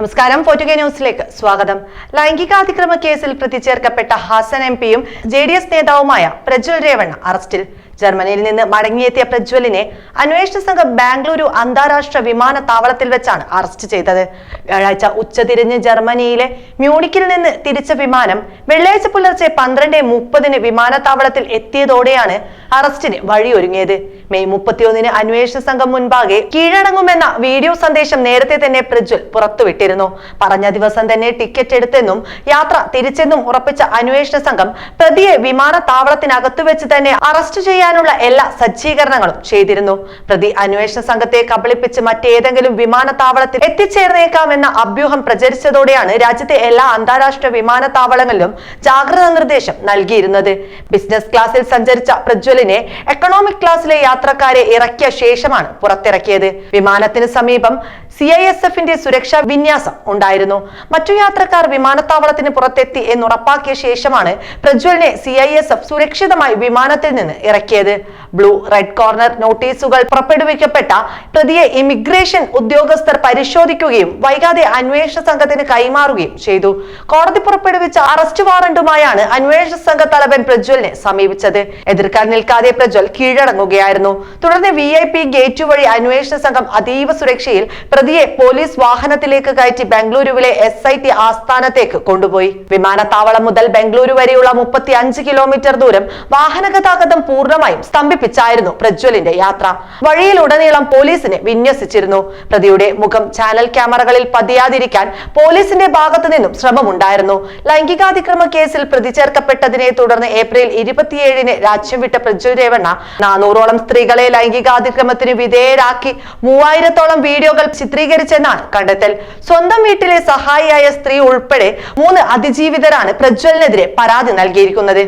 നമസ്കാരം. ഫോർട്ടുഗേ ന്യൂസിലേക്ക് സ്വാഗതം. ലൈംഗികാതിക്രമ കേസിൽ പ്രതി ചേർക്കപ്പെട്ട ഹാസൻ എം പിയും ജെ ഡി എസ് നേതാവുമായ പ്രജ്വൽ രേവണ്ണ അറസ്റ്റിൽ. ജർമ്മനിയിൽ നിന്ന് മടങ്ങിയെത്തിയ പ്രജ്വലിനെ അന്വേഷണ സംഘം ബാംഗ്ലൂരു അന്താരാഷ്ട്ര വിമാനത്താവളത്തിൽ വെച്ചാണ് അറസ്റ്റ് ചെയ്തത്. വ്യാഴാഴ്ച ഉച്ചതിരിഞ്ഞ് ജർമ്മനിയിലെ മ്യൂണിക്കിൽ നിന്ന് തിരിച്ച വിമാനം വെള്ളിയാഴ്ച പുലർച്ചെ പന്ത്രണ്ട് മുപ്പതിന് വിമാനത്താവളത്തിൽ എത്തിയതോടെയാണ് അറസ്റ്റിന് വഴിയൊരുങ്ങിയത്. മെയ് മുപ്പത്തിയൊന്നിന് അന്വേഷണ സംഘം മുൻപാകെ കീഴടങ്ങുമെന്ന വീഡിയോ സന്ദേശം നേരത്തെ തന്നെ പ്രജ്വൽ പുറത്തുവിട്ടിരുന്നു പറഞ്ഞ ദിവസം തന്നെ ടിക്കറ്റ് എടുത്തെന്നും യാത്ര തിരിച്ചെന്നും ഉറപ്പിച്ച അന്വേഷണ സംഘം പ്രതിയെ വിമാനത്താവളത്തിനകത്തു വെച്ച് തന്നെ അറസ്റ്റ് ചെയ്യാനുള്ള എല്ലാ സജ്ജീകരണങ്ങളും ചെയ്തിരുന്നു. പ്രതി അന്വേഷണ സംഘത്തെ കബളിപ്പിച്ച് മറ്റേതെങ്കിലും വിമാനത്താവളത്തിൽ എത്തിച്ചേർന്നേക്കാമെന്ന അഭ്യൂഹം പ്രചരിച്ചതോടെയാണ് രാജ്യത്തെ എല്ലാ അന്താരാഷ്ട്ര വിമാനത്താവളങ്ങളിലും ജാഗ്രതാ നിർദ്ദേശം നൽകിയിരുന്നത്. ബിസിനസ് ക്ലാസ്സിൽ സഞ്ചരിച്ച പ്രജ്വലിനെ എക്കണോമിക് ക്ലാസ്സിലെ യാത്രക്കാരെ ഇറക്കിയ ശേഷമാണ് പുറത്തിറക്കിയത്. വിമാനത്തിന് സമീപം സി ഐ എസ് എഫിന്റെ സുരക്ഷാ വിന്യാസം ഉണ്ടായിരുന്നു. മറ്റു യാത്രക്കാർ വിമാനത്താവളത്തിന് പുറത്തെത്തി എന്നുറപ്പാക്കിയ ശേഷമാണ് പ്രജ്വലിനെ സി ഐ എസ് എഫ് സുരക്ഷിതമായി വിമാനത്തിൽ നിന്ന് ഇറക്കിയത്. ബ്ലൂ റെഡ് കോർണർ നോട്ടീസുകൾ പുറപ്പെടുവിക്കപ്പെട്ട പ്രതിയെ ഇമിഗ്രേഷൻ ഉദ്യോഗസ്ഥർ പരിശോധിക്കുകയും വൈകാതെ അന്വേഷണ സംഘത്തിന് കൈമാറുകയും ചെയ്തു. കോടതി പുറപ്പെടുവിച്ച അറസ്റ്റ് വാറണ്ടുമായാണ് അന്വേഷണ സംഘ തലവൻ പ്രജ്വലിനെ സമീപിച്ചത്. എതിർക്കാൻ നിൽക്കാതെ പ്രജ്വൽ കീഴടങ്ങുകയായിരുന്നു. തുടർന്ന് വി ഐ പി ഗേറ്റ് വഴി അന്വേഷണ സംഘം അതീവ സുരക്ഷയിൽ പ്രതിയെ പോലീസ് വാഹനത്തിലേക്ക് കയറ്റി ബംഗളൂരുവിലെ എസ് ഐ ടി ആസ്ഥാനത്തേക്ക് കൊണ്ടുപോയി. വിമാനത്താവളം മുതൽ ബംഗളൂരു വരെയുള്ള മുപ്പത്തി അഞ്ച് കിലോമീറ്റർ ദൂരം വാഹന ഗതാഗതം പൂർണമായും സ്തംഭിപ്പിച്ചായിരുന്നു പ്രജ്വലിന്റെ യാത്ര. വഴിയിലുടനീളം പോലീസിനെ വിന്യസിച്ചിരുന്നു. പ്രതിയുടെ മുഖം ചാനൽ ക്യാമറകളിൽ പതിയാതിരിക്കാൻ പോലീസിന്റെ ഭാഗത്തു നിന്നും ശ്രമമുണ്ടായിരുന്നു. ലൈംഗികാതിക്രമ കേസിൽ പ്രതി ചേർക്കപ്പെട്ടതിനെ തുടർന്ന് ഏപ്രിൽ ഇരുപത്തിയേഴിന് രാജ്യം വിട്ട പ്രജ്വൽ രേവണ്ണ നാനൂറോളം സ്ത്രീകളെ ലൈംഗികാതിക്രമത്തിന് വിധേയരാക്കി മൂവായിരത്തോളം വീഡിയോകൾ ചിത്രീകരിച്ചെന്നാണ് കണ്ടെത്തൽ. സ്വന്തം വീട്ടിലെ സഹായിയായ സ്ത്രീ ഉൾപ്പെടെ മൂന്ന് അതിജീവിതരാണ് പ്രജ്വലിനെതിരെ പരാതി നൽകിയിരിക്കുന്നത്.